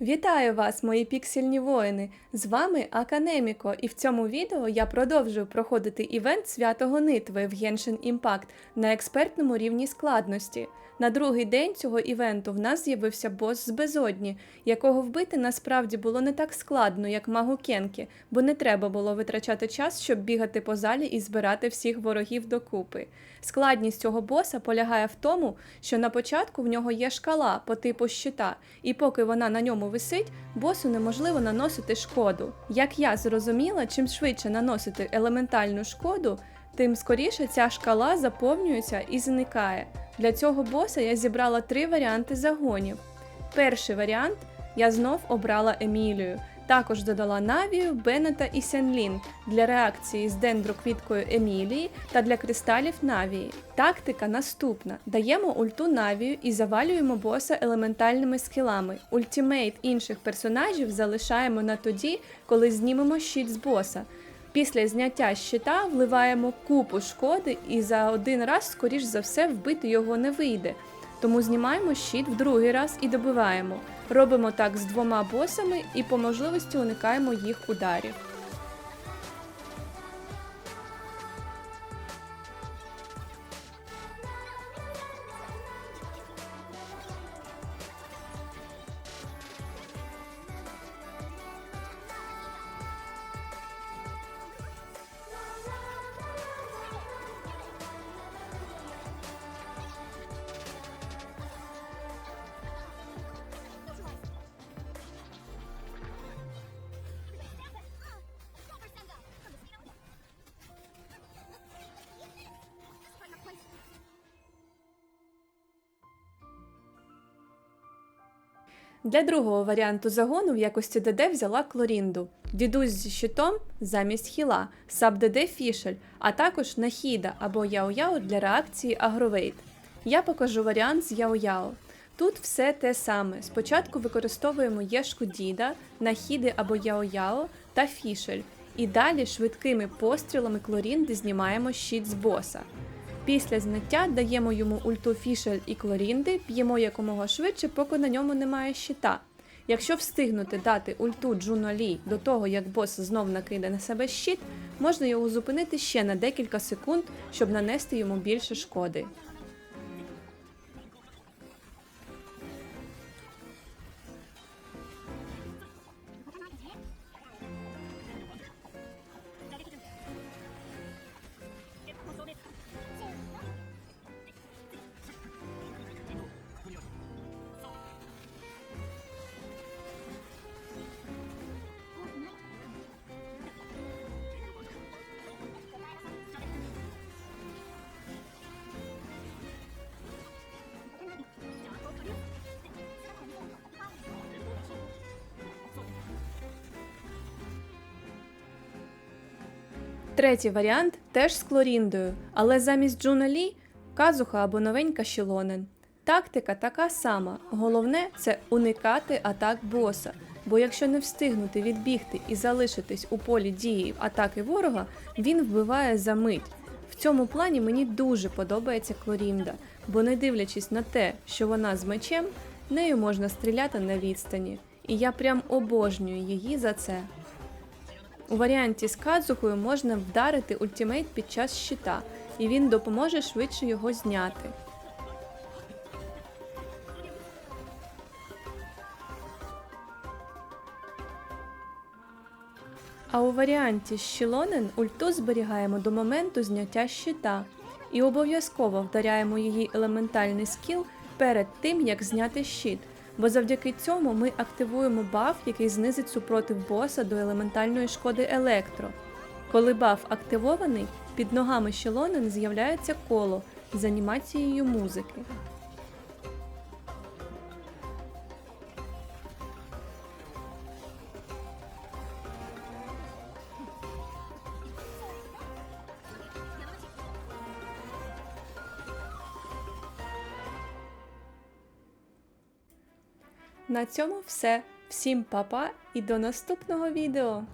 Вітаю вас, мої піксельні воїни! З вами Аканеміко, і в цьому відео я продовжую проходити івент святого Нитви в Genshin Impact на експертному рівні складності. На другий день цього івенту в нас з'явився бос з безодні, якого вбити насправді було не так складно, як магу Кенкі, бо не треба було витрачати час, щоб бігати по залі і збирати всіх ворогів докупи. Складність цього боса полягає в тому, що на початку в нього є шкала по типу щита, і поки вона на ньому висить, босу неможливо наносити шкоду. Як я зрозуміла, чим швидше наносити елементальну шкоду, тим скоріше ця шкала заповнюється і зникає. Для цього боса я зібрала три варіанти загонів. Перший варіант я знов обрала Емілію. Також додала Навію, Беннета і Сенлін для реакції з дендроквіткою Емілії та для кристалів Навії. Тактика наступна: даємо ульту Навію і завалюємо боса елементальними скілами. Ультімейт інших персонажів залишаємо на тоді, коли знімемо щит з боса. Після зняття щита вливаємо купу шкоди, і за один раз, скоріш за все, вбити його не вийде. Тому знімаємо щит в другий раз і добиваємо. Робимо так з двома босами і по можливості уникаємо їх ударів. Для другого варіанту загону в якості ДД взяла Клорінду, дідусь зі щитом замість хіла, саб ДД Фішель, а також Нахіда або Яо-Яо для реакції Агровейт. Я покажу варіант з Яо-Яо. Тут все те саме. Спочатку використовуємо Єшку Діда, Нахіди або Яо-Яо та Фішель, і далі швидкими пострілами Клорінди знімаємо щит з боса. Після зняття даємо йому ульту фішель і клорінди, п'ємо якомога швидше, поки на ньому немає щита. Якщо встигнути дати ульту Джунолі до того, як бос знов накиде на себе щит, можна його зупинити ще на декілька секунд, щоб нанести йому більше шкоди. Третій варіант теж з Клоріндою, але замість Джуналі казуха або новенька Шілонен. Тактика така сама. Головне це уникати атак боса. Бо якщо не встигнути відбігти і залишитись у полі дії атаки ворога, він вбиває за мить. В цьому плані мені дуже подобається Клорінда, бо не дивлячись на те, що вона з мечем, нею можна стріляти на відстані. І я прям обожнюю її за це. У варіанті з Кадзухою можна вдарити ультимейт під час щита, і він допоможе швидше його зняти. А у варіанті з Щілонен ульту зберігаємо до моменту зняття щита і обов'язково вдаряємо її елементальний скіл перед тим, як зняти щит, бо завдяки цьому ми активуємо баф, який знизить супротив боса до елементальної шкоди електро. Коли баф активований, під ногами Щелонен з'являється коло з анімацією музики. На цьому все. Всім па-па і до наступного відео!